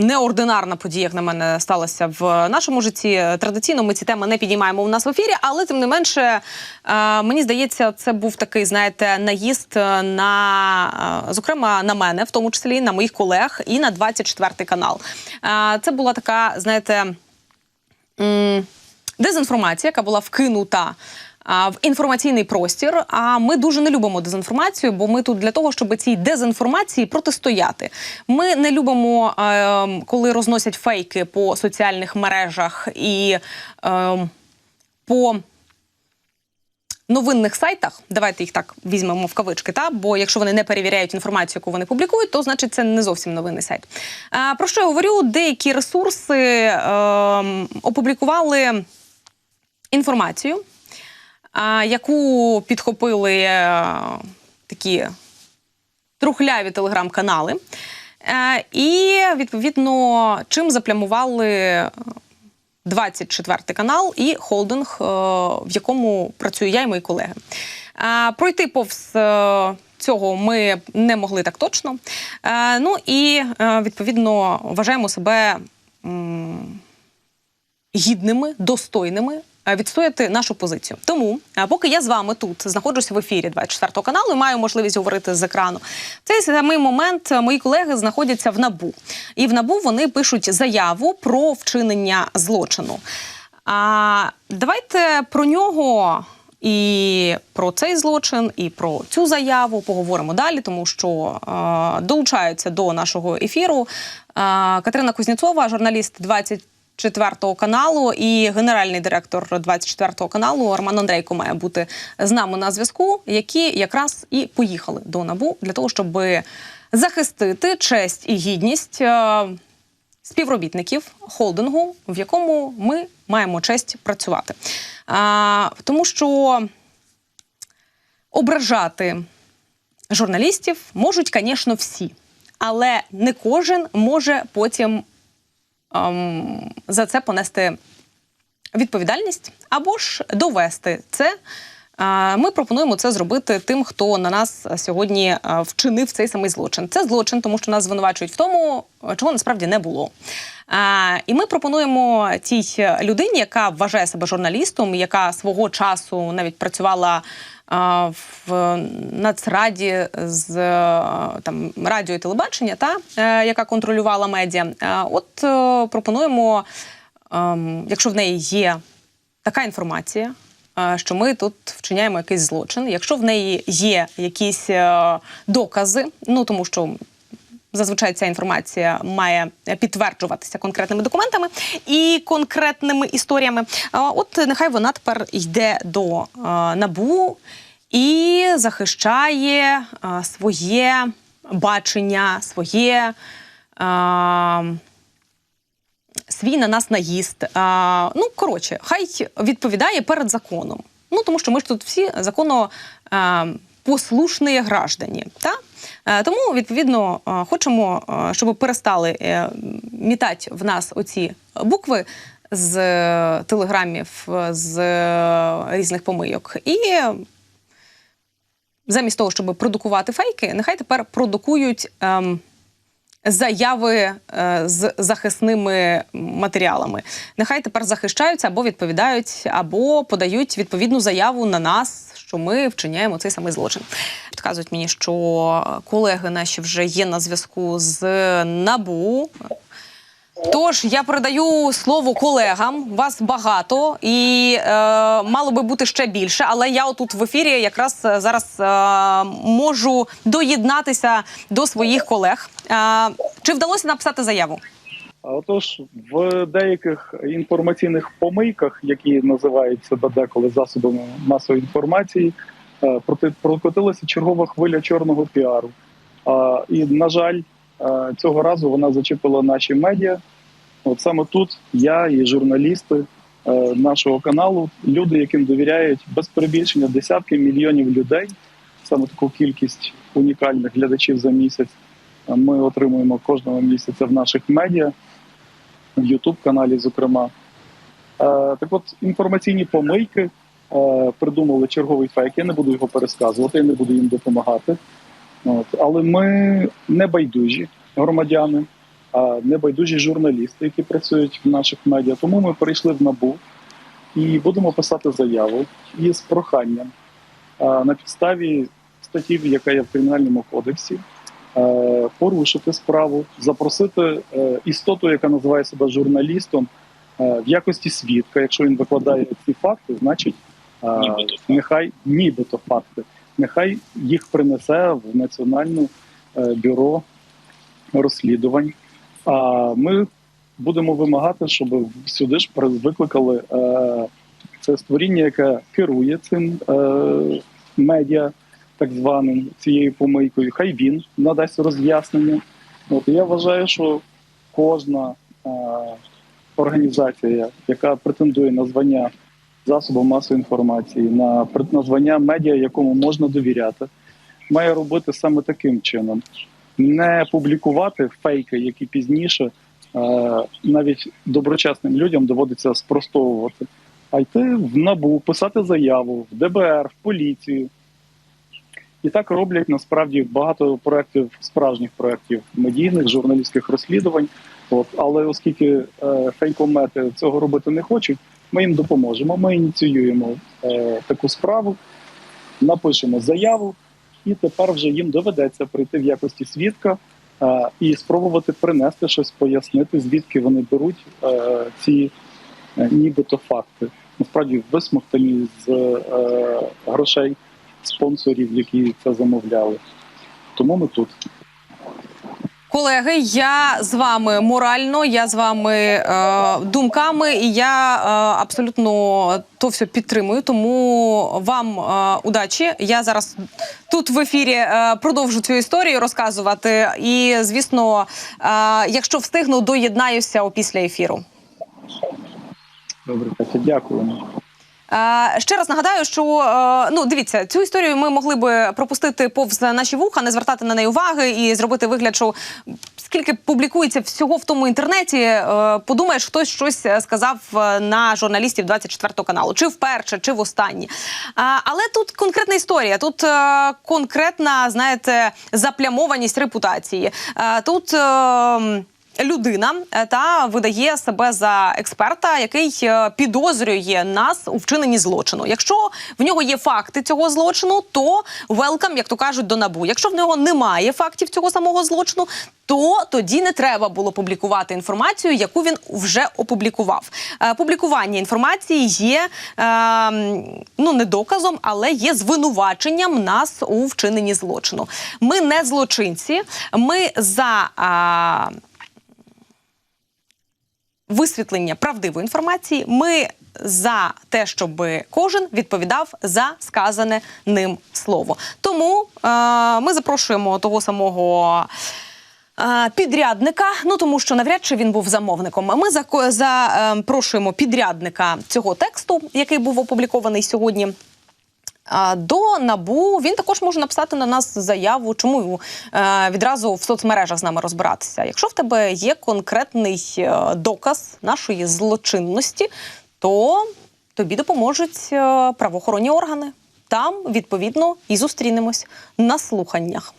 неординарна подія, як на мене, сталася в нашому житті. Традиційно ми ці теми не підіймаємо у нас в ефірі, але тим не менше, е, мені здається, це був такий, знаєте, наїзд на е, зокрема на мене, в тому числі на моїх колег, і на 24 канал. Е, Це була така, знаєте. Дезінформація, яка була вкинута в інформаційний простір. А ми дуже не любимо дезінформацію, бо ми тут для того, щоб цій дезінформації протистояти. Ми не любимо, е, коли розносять фейки по соціальних мережах і е, по. Новинних сайтах, давайте їх так візьмемо в кавички, та бо якщо вони не перевіряють інформацію, яку вони публікують, то значить це не зовсім новинний сайт. А, про що я говорю? Деякі ресурси е, опублікували інформацію, яку підхопили е, такі трухляві телеграм-канали. Е, і відповідно чим заплямували 24 канал і холдинг, е, в якому працюю я і мої колеги. Пройти повз цього ми не могли так точно. Ну і відповідно вважаємо себе гідними, достойними. Е, Відстояти нашу позицію. Тому, е, поки я з вами тут знаходжусь в ефірі 24 каналу і маю можливість говорити з екрану, в цей самий момент е, мої колеги знаходяться в набу. І в набу вони пишуть заяву про вчинення злочину. А давайте про нього і про цей злочин, і про цю заяву поговоримо далі, тому що е, долучаються до нашого ефіру е, Катерина Кузнєцова, журналіст 24 каналу, і генеральний директор 24 каналу Роман Андрейко має бути з нами на зв'язку, які якраз і поїхали до набу для того, щоб захистити честь і гідність. е, співробітників холдингу, в якому ми маємо честь працювати. А, тому що ображати журналістів можуть, звісно, всі, але не кожен може потім ем, за це понести відповідальність або ж довести це. Е, Ми пропонуємо це зробити тим, хто на нас сьогодні е, вчинив цей самий злочин. Це злочин, тому що нас звинувачують в тому, чого насправді не було. Е, І ми пропонуємо тій людині, яка вважає себе журналістом, яка свого часу навіть працювала в Нацраді з е, там радіо і телебачення, та е, яка контролювала медіа. Е, От пропонуємо, ем, якщо в неї є така інформація, що ми тут вчиняємо якийсь злочин. Якщо в неї є якісь докази, ну тому що. Зазвичай ця інформація має підтверджуватися конкретними документами і конкретними історіями. От нехай вона тепер йде до набу і захищає своє бачення, своє. свій на нас наїзд. А, ну, коротше, хай відповідає перед законом. Ну, тому що ми ж тут всі законно а, послушні граждані. Та? Е, Тому, відповідно, е, хочемо, е, щоб перестали мітати в нас оці букви з телеграмів, з різних помийок. І замість того, щоб продукувати фейки, нехай тепер продукують. ем, заяви з захисними матеріалами. Нехай тепер захищаються або відповідають, або подають відповідну заяву на нас, що ми вчиняємо цей самий злочин. Підказують мені, що колеги наші вже є на зв'язку з набу. Тож я передаю слово колегам. Вас багато і е, мало би бути ще більше. Але я отут в ефірі якраз е, зараз е, можу доєднатися до своїх колег. Е, чи вдалося написати заяву? Отож, в деяких інформаційних помийках, які називають себе деколи засобами масової інформації, е, прокотилася чергова хвиля чорного піару. І, на жаль, е, цього разу вона зачепила наші медіа. От саме тут я і журналісти е, нашого каналу, люди, яким довіряють без перебільшення десятки мільйонів людей, саме таку кількість унікальних глядачів за місяць. Ми отримуємо кожного місяця в наших медіа в youtube каналі, зокрема. Е, так от інформаційні помийки е, придумали черговий фейк. Я не буду його пересказувати, я не буду їм допомагати. От. Але ми не байдужі громадяни. а небайдужі журналісти, які працюють в наших медіа. Тому ми перейшли в набу і будемо писати заяву із проханням а, на підставі статті, яка є в кримінальному кодексі, е, порушити справу, запросити е, істоту, яка називає себе журналістом, е, в якості свідка. Якщо він викладає ці факти, значить е, Нібито нехай нібито факти, нехай їх принесе в Національне е, бюро розслідувань. А ми будемо вимагати, щоб сюди ж викликали е, це створіння, яке керує цим е, медіа, так званим цією помийкою. Хай він надасть роз'яснення. От я вважаю, що кожна е, організація, яка претендує на звання засобу масової інформації, на на медіа, якому можна довіряти, має робити саме таким чином. Не публікувати фейки, які пізніше е, навіть доброчесним людям доводиться спростовувати, а йти в набу, писати заяву в ДБР, в поліцію. І так роблять насправді багато проєктів, справжніх проєктів медійних, журналістських розслідувань. От, але оскільки е, фейкомети цього робити не хочуть, ми їм допоможемо. Ми ініціюємо е, таку справу, напишемо заяву, і тепер вже їм доведеться прийти в якості свідка е, і спробувати принести щось, пояснити, звідки вони беруть е, ці е, нібито факти. Насправді висмоктані з е, грошей спонсорів, які це замовляли. Тому ми тут. Колеги, я з вами морально, я з вами е, думками, і я е, абсолютно то все підтримую. Тому вам е, удачі. Я зараз тут в ефірі е, продовжу цю історію розказувати. І звісно, е, якщо встигну, доєднаюся опісля ефіру. Добре, Катя, дякуємо. Е, Ще раз нагадаю, що е, ну дивіться, цю історію ми могли би пропустити повз наші вуха, не звертати на неї уваги і зробити вигляд, що скільки публікується всього в тому інтернеті, е, подумаєш, хтось щось сказав на журналістів 24 каналу, чи вперше, чи востаннє. А, Але тут конкретна історія, тут конкретна, знаєте, заплямованість репутації. Тут. Людина е, та видає себе за експерта, який е, підозрює нас у вчиненні злочину. Якщо в нього є факти цього злочину, то велкам, як то кажуть, до набу. Якщо в нього немає фактів цього самого злочину. То тоді не треба було публікувати інформацію, яку він вже опублікував. Е, публікування інформації є е, ну не доказом, але є звинуваченням нас у вчиненні злочину. Ми не злочинці. Ми за. Висвітлення правдивої інформації. Ми за те, щоб кожен відповідав за сказане ним слово. Тому е, ми запрошуємо того самого. е, Підрядника, ну тому що навряд чи він був замовником. Ми зако- запрошуємо підрядника цього тексту, який був опублікований сьогодні. До набу він також може написати на нас заяву, чому е, відразу в соцмережах з нами розбиратися. Якщо в тебе є конкретний е, доказ нашої злочинності, то тобі допоможуть е, правоохоронні органи. Там відповідно і зустрінемось на слуханнях.